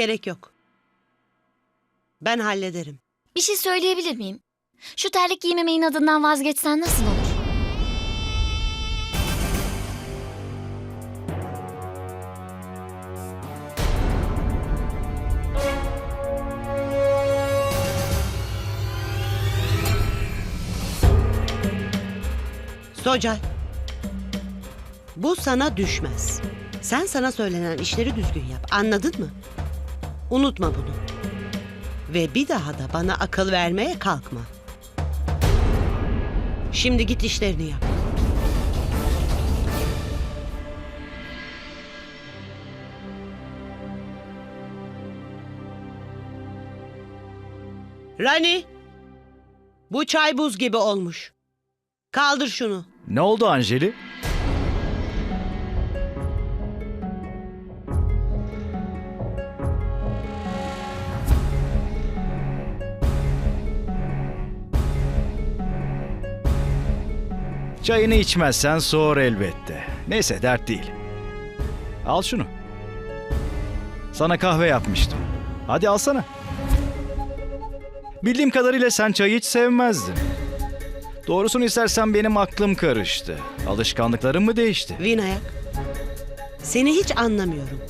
Gerek yok. Ben hallederim. Bir şey söyleyebilir miyim? Şu terlik giymeme inadından vazgeçsen nasıl olur? Socal. Bu sana düşmez. Sen sana söylenen işleri düzgün yap. Anladın mı? Unutma bunu. Ve bir daha da bana akıl vermeye kalkma. Şimdi git işlerini yap. Rani. Bu çay buz gibi olmuş. Kaldır şunu. Ne oldu Anjeli? Çayını içmezsen soğur elbette. Neyse dert değil. Al şunu. Sana kahve yapmıştım. Hadi alsana. Bildiğim kadarıyla sen çayı hiç sevmezdin. Doğrusunu istersen benim aklım karıştı. Alışkanlıklarım mı değişti? Vinayak. Seni hiç anlamıyorum.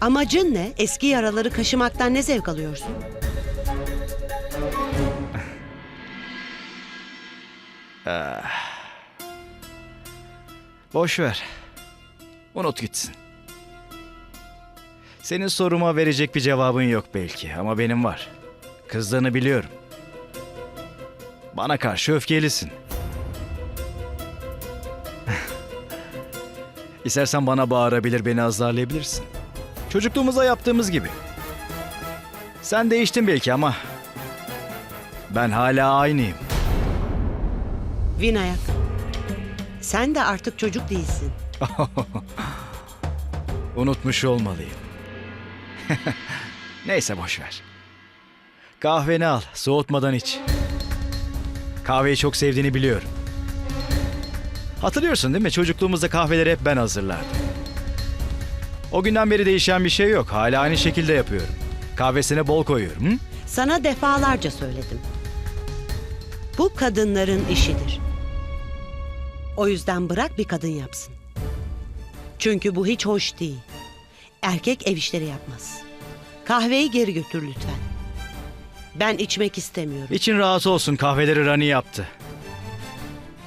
Amacın ne? Eski yaraları kaşımaktan ne zevk alıyorsun? Boş ver. Unut gitsin. Senin soruma verecek bir cevabın yok belki ama benim var. Kızdığını biliyorum. Bana karşı öfkelisin. İstersen bana bağırabilir, beni azarlayabilirsin. Çocukluğumuzda yaptığımız gibi. Sen değiştin belki ama ben hala aynıyım. Vinayak. Sen de artık çocuk değilsin. Unutmuş olmalıyım. Neyse boş ver. Kahveni al, soğutmadan iç. Kahveyi çok sevdiğini biliyorum. Hatırlıyorsun değil mi? Çocukluğumuzda kahveleri hep ben hazırlardım. O günden beri değişen bir şey yok. Hala aynı şekilde yapıyorum. Kahvesine bol koyuyorum. Hı? Sana defalarca söyledim. Bu kadınların işidir. O yüzden bırak bir kadın yapsın. Çünkü bu hiç hoş değil. Erkek ev işleri yapmaz. Kahveyi geri götür lütfen. Ben içmek istemiyorum. İçin rahat olsun kahveleri Rani yaptı.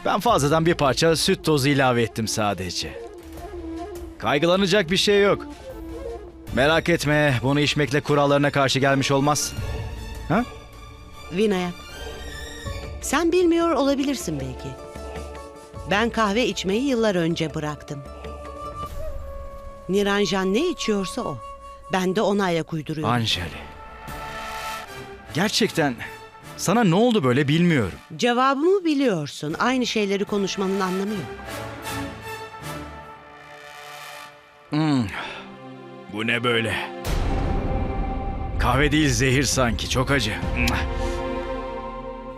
Ben fazladan bir parça süt tozu ilave ettim sadece. Kaygılanacak bir şey yok. Merak etme bunu içmekle kurallarına karşı gelmiş olmaz. Ha? Vinayak. Sen bilmiyor olabilirsin belki. Ben kahve içmeyi yıllar önce bıraktım. Niranjan ne içiyorsa o. Ben de ona ayak uyduruyorum. Anjali. Gerçekten sana ne oldu böyle bilmiyorum. Cevabımı biliyorsun. Aynı şeyleri konuşmanın anlamı yok. Hmm. Bu ne böyle? Kahve değil zehir sanki çok acı.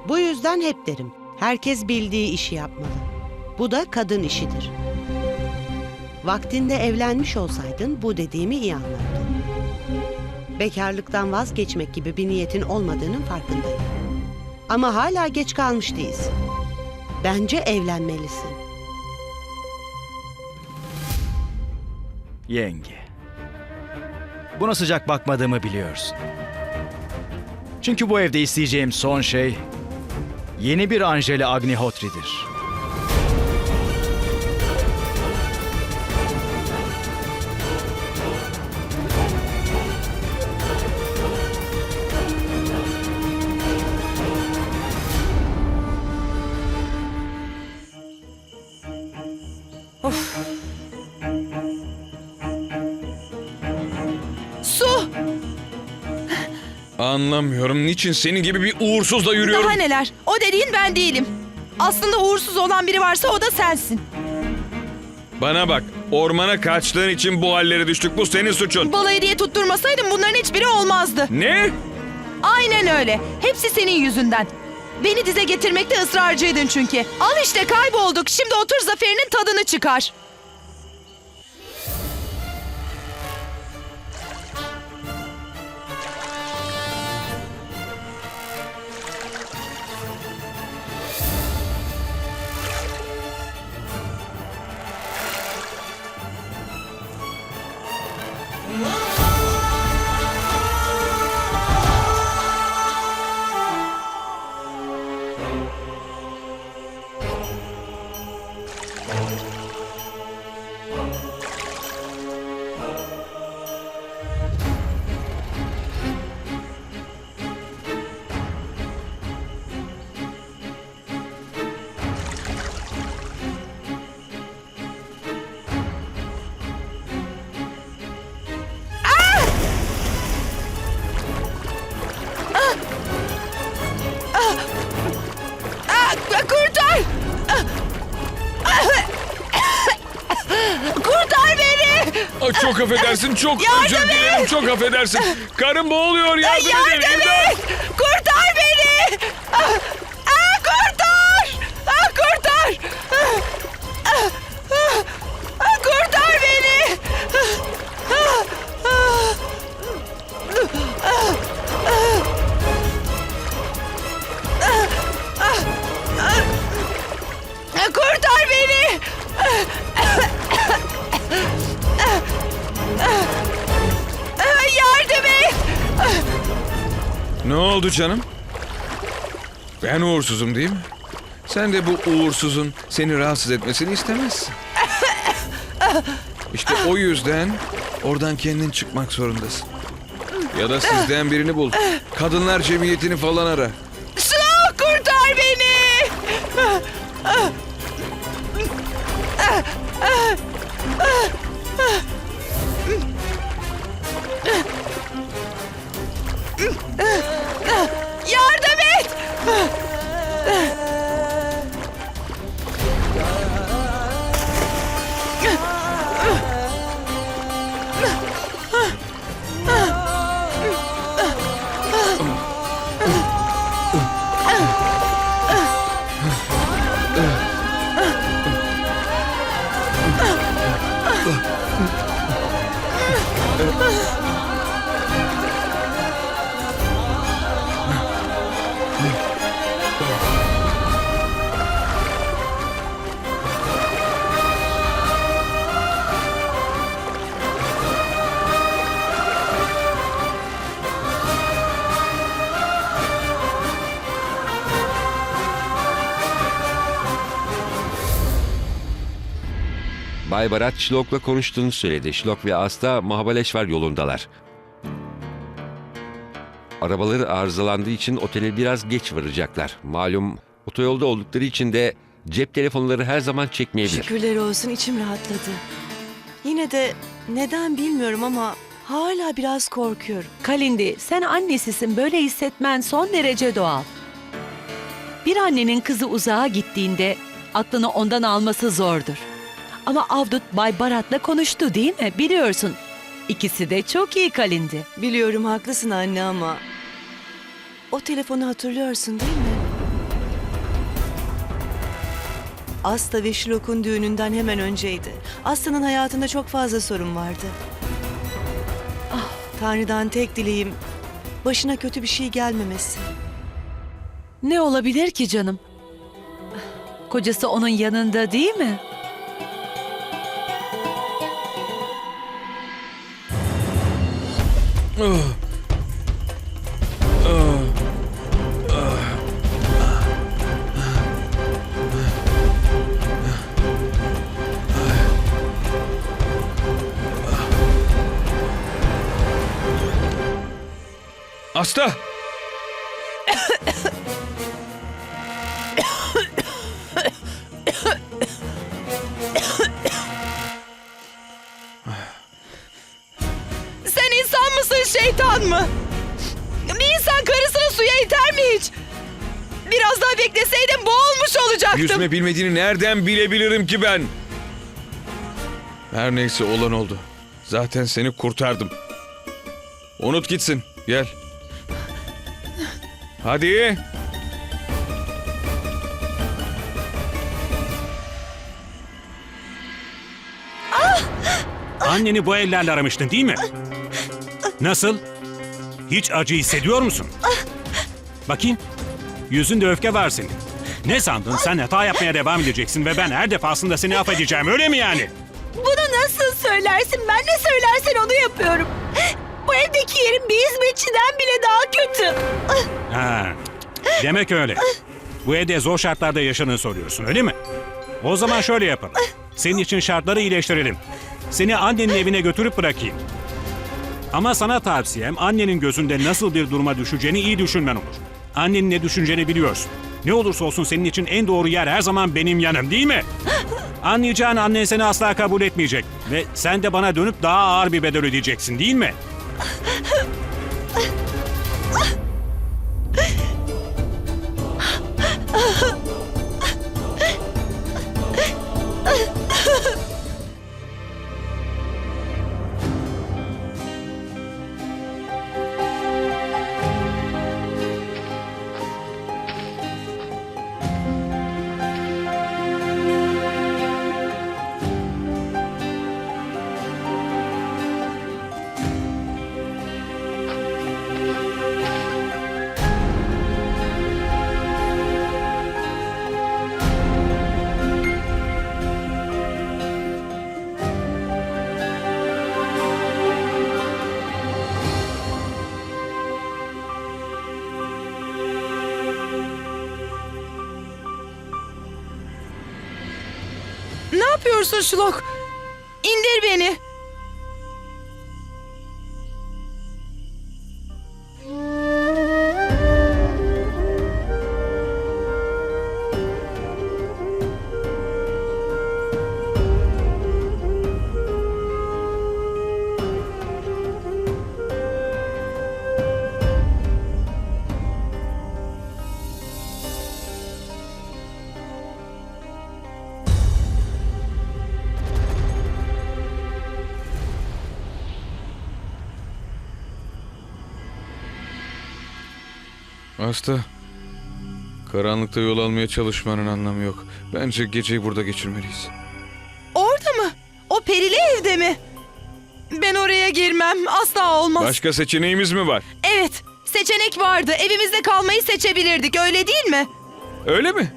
Bu yüzden hep derim. Herkes bildiği işi yapmalı. Bu da kadın işidir. Vaktinde evlenmiş olsaydın bu dediğimi iyi anlardın. Bekarlıktan vazgeçmek gibi bir niyetin olmadığının farkındayım. Ama hala geç kalmış değilsin. Bence evlenmelisin. Yenge. Buna sıcak bakmadığımı biliyorsun. Çünkü bu evde isteyeceğim son şey yeni bir Anjali Agnihotri'dir. Su! Anlamıyorum. Niçin senin gibi bir uğursuzla yürüyorum? Daha neler? O dediğin ben değilim. Aslında uğursuz olan biri varsa o da sensin. Bana bak. Ormana kaçtığın için bu hallere düştük. Bu senin suçun. Balayı diye tutturmasaydım bunların hiçbiri olmazdı. Ne? Aynen öyle. Hepsi senin yüzünden. Beni dize getirmekte ısrarcıydın çünkü. Al işte kaybolduk. Şimdi otur zaferinin tadını çıkar. Kurtar beni. Ay, çok affedersin, çok yardım özür dilerim, çok affedersin. Karım boğuluyor, yardım, yardım edin. Yardım et, kurtar beni. Ah, Ne oldu canım? Ben uğursuzum değil mi? Sen de bu uğursuzun seni rahatsız etmesini istemezsin. İşte o yüzden oradan kendin çıkmak zorundasın. Ya da sizden birini bul. Kadınlar cemiyetini falan ara. Şlo kurtar beni! Bay Barat Şlok'la konuştuğunu söyledi. Şlok ve Asta Mahabaleşvar yolundalar. Arabaları arızalandığı için otele biraz geç varacaklar. Malum otoyolda oldukları için de cep telefonları her zaman çekmeyebilir. Şükürler olsun içim rahatladı. Yine de neden bilmiyorum ama hala biraz korkuyorum. Kalindi, sen annesisin. Böyle hissetmen son derece doğal. Bir annenin kızı uzağa gittiğinde aklını ondan alması zordur. Ama Avdut Bay Barat'la konuştu değil mi? Biliyorsun. İkisi de çok iyi Kalindi. Biliyorum haklısın anne ama o telefonu hatırlıyorsun değil mi? Asta ve Şilok'un düğününden hemen önceydi. Asta'nın hayatında çok fazla sorun vardı. Ah, Tanrı'dan tek dileğim başına kötü bir şey gelmemesi. Ne olabilir ki canım? Kocası onun yanında değil mi? Asta! Şeytan mı? Bir insan karısını suya iter mi hiç? Biraz daha bekleseydim boğulmuş olacaktım. Yüzme bilmediğini nereden bilebilirim ki ben? Her neyse olan oldu. Zaten seni kurtardım. Unut gitsin. Gel. Hadi. Anneni bu ellerle aramıştın değil mi? Nasıl? Hiç acı hissediyor musun? Bakayım. Yüzünde öfke var senin. Ne sandın? Sen hata yapmaya devam edeceksin ve ben her defasında seni affedeceğim öyle mi yani? Bunu nasıl söylersin? Ben ne söylersen onu yapıyorum. Bu evdeki yerin bir hizmetçiden bile daha kötü. Ha. Demek öyle. Bu evde zor şartlarda yaşadığını soruyorsun öyle mi? O zaman şöyle yapalım. Senin için şartları iyileştirelim. Seni annenin evine götürüp bırakayım. Ama sana tavsiyem annenin gözünde nasıl bir duruma düşeceğini iyi düşünmen olur. Annenin ne düşüneceğini biliyorsun. Ne olursa olsun senin için en doğru yer her zaman benim yanım değil mi? Anlayacağın annen seni asla kabul etmeyecek. Ve sen de bana dönüp daha ağır bir bedel ödeyeceksin değil mi? Yapıyorsun Şlok? İndir beni. Hasta. Karanlıkta yol almaya çalışmanın anlamı yok. Bence geceyi burada geçirmeliyiz. Orada mı? O perili evde mi? Ben oraya girmem. Asla olmaz. Başka seçeneğimiz mi var? Evet. Seçenek vardı. Evimizde kalmayı seçebilirdik. Öyle değil mi? Öyle mi?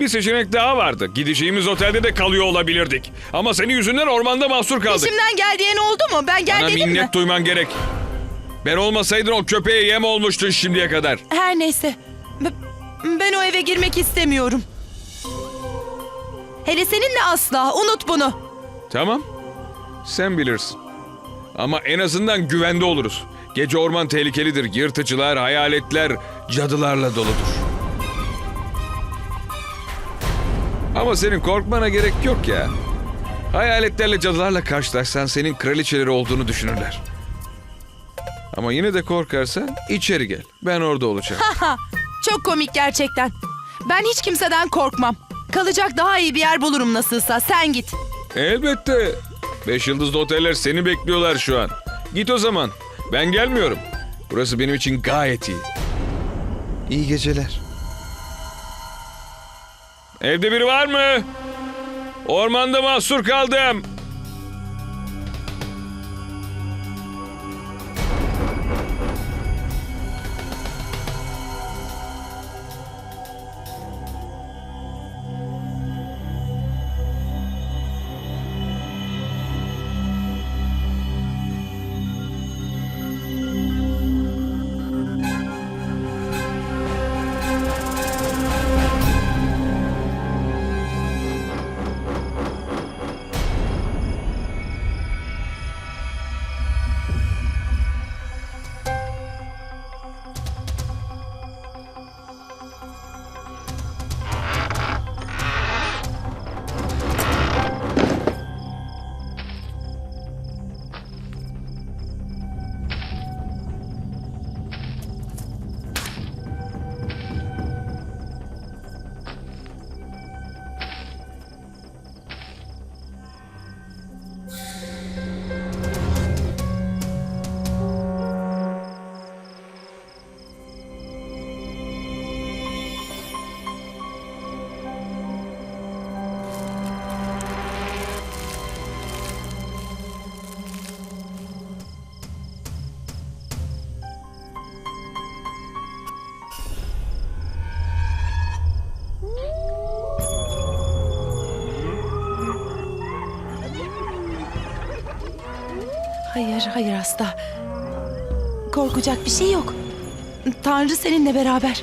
Bir seçenek daha vardı. Gideceğimiz otelde de kalıyor olabilirdik. Ama senin yüzünden ormanda mahsur kaldık. İçimden gel diyen oldu mu? Ben gel Bana dedim minnet mi? duyman gerek. Ben olmasaydın o köpeğe yem olmuştun şimdiye kadar. Her neyse. B- Ben o eve girmek istemiyorum. Hele seninle asla. Unut bunu. Tamam. Sen bilirsin. Ama en azından güvende oluruz. Gece orman tehlikelidir. Yırtıcılar, hayaletler, cadılarla doludur. Ama senin korkmana gerek yok ya. Hayaletlerle cadılarla karşılaşsan senin kraliçeleri olduğunu düşünürler. Ama yine de korkarsan içeri gel. Ben orada olacağım. Çok komik gerçekten. Ben hiç kimseden korkmam. Kalacak daha iyi bir yer bulurum nasılsa. Sen git. Elbette. Beş yıldızlı oteller seni bekliyorlar şu an. Git o zaman. Ben gelmiyorum. Burası benim için gayet iyi. İyi geceler. Evde biri var mı? Ormanda mahsur kaldım. Hayır, hayır hasta. Korkacak bir şey yok. Tanrı seninle beraber.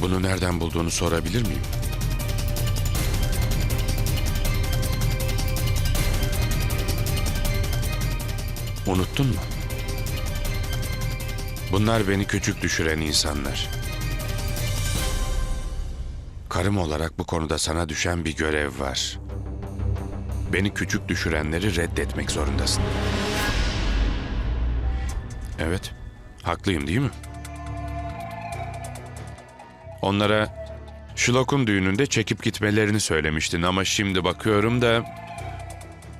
Bunu nereden bulduğunu sorabilir miyim? Unuttun mu? Bunlar beni küçük düşüren insanlar. Karım olarak bu konuda sana düşen bir görev var. Beni küçük düşürenleri reddetmek zorundasın. Evet, haklıyım değil mi? Onlara Şlok'un düğününde çekip gitmelerini söylemiştin ama şimdi bakıyorum da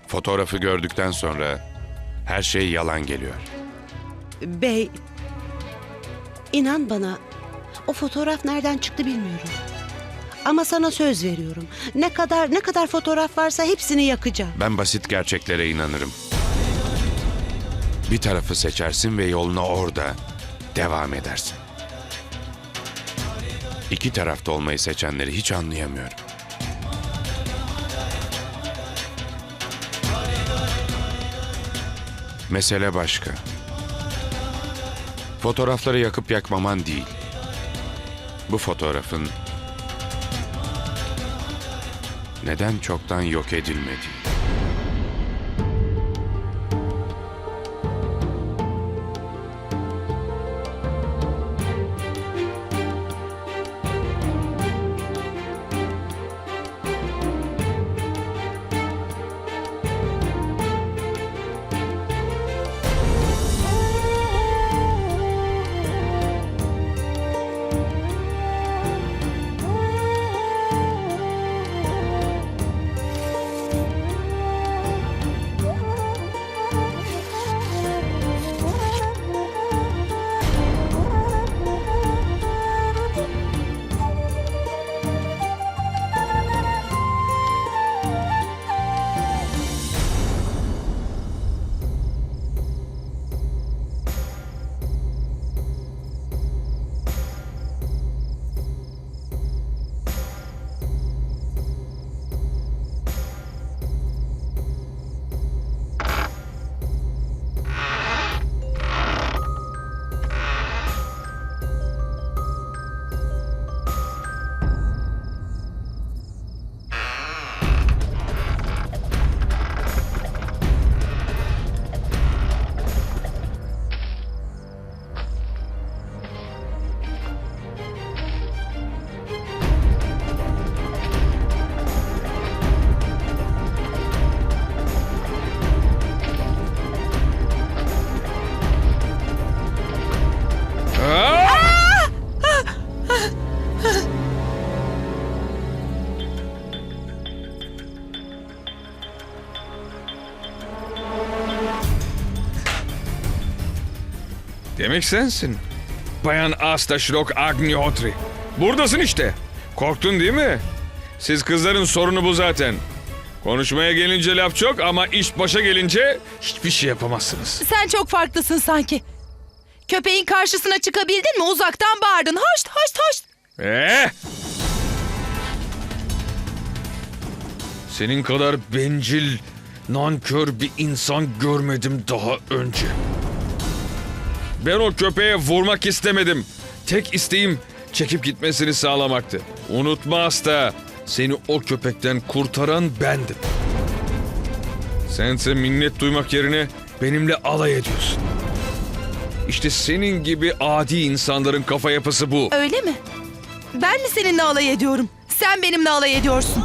fotoğrafı gördükten sonra her şey yalan geliyor. Bey, inan bana o fotoğraf nereden çıktı bilmiyorum. Ama sana söz veriyorum. Ne kadar ne kadar fotoğraf varsa hepsini yakacağım. Ben basit gerçeklere inanırım. Bir tarafı seçersin ve yoluna orada devam edersin. İki tarafta olmayı seçenleri hiç anlayamıyorum. Mesele başka. Fotoğrafları yakıp yakmaman değil. Bu fotoğrafın neden çoktan yok edilmediği. Demek sensin. Bayan Asta Shrok Agnihotri. Buradasın işte. Korktun değil mi? Siz kızların sorunu bu zaten. Konuşmaya gelince laf çok ama iş başa gelince hiçbir şey yapamazsınız. Sen çok farklısın sanki. Köpeğin karşısına çıkabildin mi? Uzaktan bağırdın. Hoşt hoşt hoşt. Ee? Senin kadar bencil, nankör bir insan görmedim daha önce. Ben o köpeğe vurmak istemedim. Tek isteğim çekip gitmesini sağlamaktı. Unutma hasta. Seni o köpekten kurtaran bendim. Sense minnet duymak yerine benimle alay ediyorsun. İşte senin gibi adi insanların kafa yapısı bu. Öyle mi? Ben mi seninle alay ediyorum? Sen benimle alay ediyorsun.